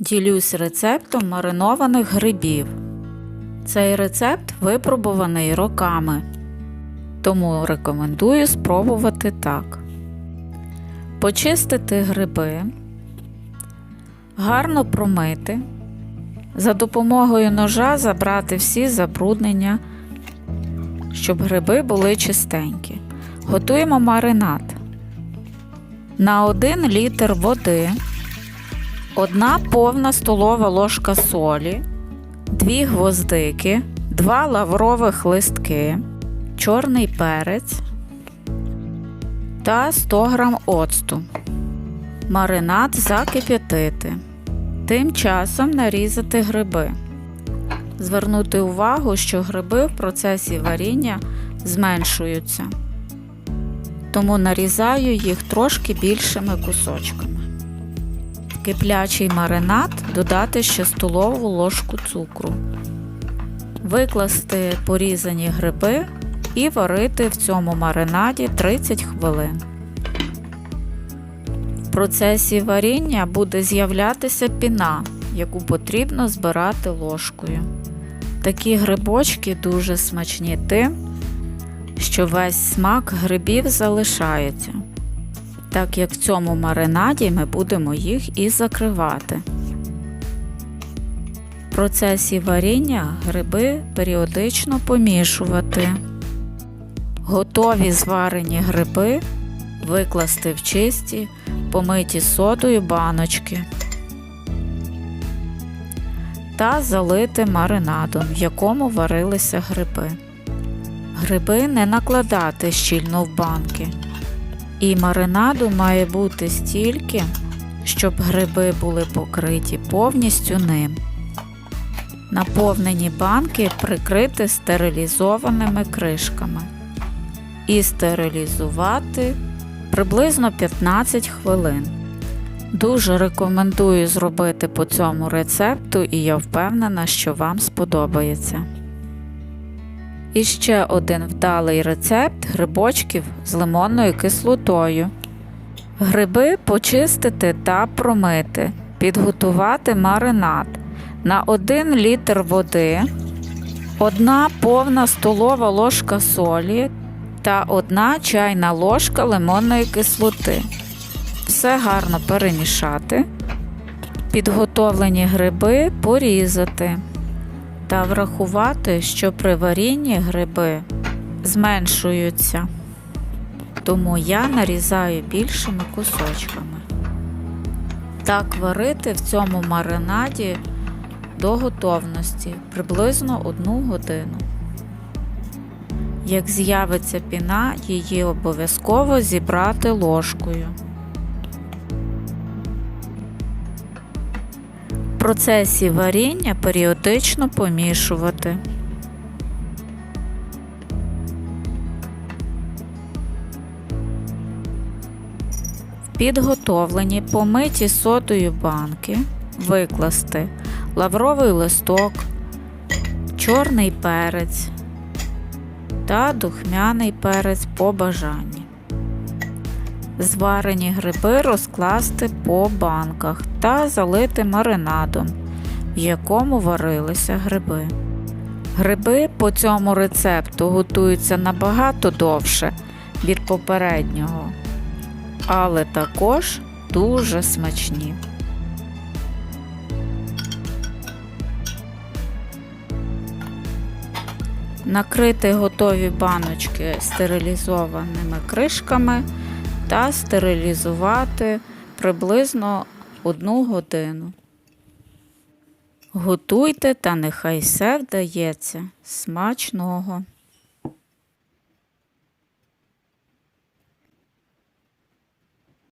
Ділюсь рецептом маринованих грибів. Цей рецепт випробуваний роками, тому рекомендую спробувати так. Почистити гриби, гарно промити, за допомогою ножа забрати всі забруднення, щоб гриби були чистенькі. Готуємо маринад. На 1 літр води Одна повна столова ложка солі, дві гвоздики, два лаврових листки, чорний перець та 100 г оцту. Маринад закип'ятити. Тим часом нарізати гриби. Звернути увагу, що гриби в процесі варіння зменшуються, тому нарізаю їх трошки більшими кусочками киплячий маринад додати ще столову ложку цукру, викласти порізані гриби і варити в цьому маринаді 30 хвилин. В процесі варіння буде з'являтися піна, яку потрібно збирати ложкою. Такі грибочки дуже смачні тим, що весь смак грибів залишається так як в цьому маринаді ми будемо їх і закривати. В процесі варіння гриби періодично помішувати. Готові зварені гриби викласти в чисті, помиті содою баночки та залити маринадом, в якому варилися гриби. Гриби не накладати щільно в банки. І маринаду має бути стільки, щоб гриби були покриті повністю ним. Наповнені банки прикрити стерилізованими кришками і стерилізувати приблизно 15 хвилин. Дуже рекомендую зробити по цьому рецепту, і я впевнена, що вам сподобається. І ще один вдалий рецепт грибочків з лимонною кислотою. Гриби почистити та промити, підготувати маринад. На 1 літр води, 1 повна столова ложка солі та 1 чайна ложка лимонної кислоти. Все гарно перемішати, підготовлені гриби порізати та врахувати, що при варінні гриби зменшуються, тому я нарізаю більшими кусочками. Так варити в цьому маринаді до готовності приблизно 1 годину. Як з'явиться піна, її обов'язково зібрати ложкою. Процесі варіння періодично помішувати. Підготовлені помиті содою банки викласти лавровий листок, чорний перець та духмяний перець по бажанні. Зварені гриби розкласти по банках та залити маринадом, в якому варилися гриби. Гриби по цьому рецепту готуються набагато довше від попереднього, але також дуже смачні. Накрити готові баночки стерилізованими кришками та стерилізувати приблизно 1 годину. Готуйте та нехай все вдається смачного.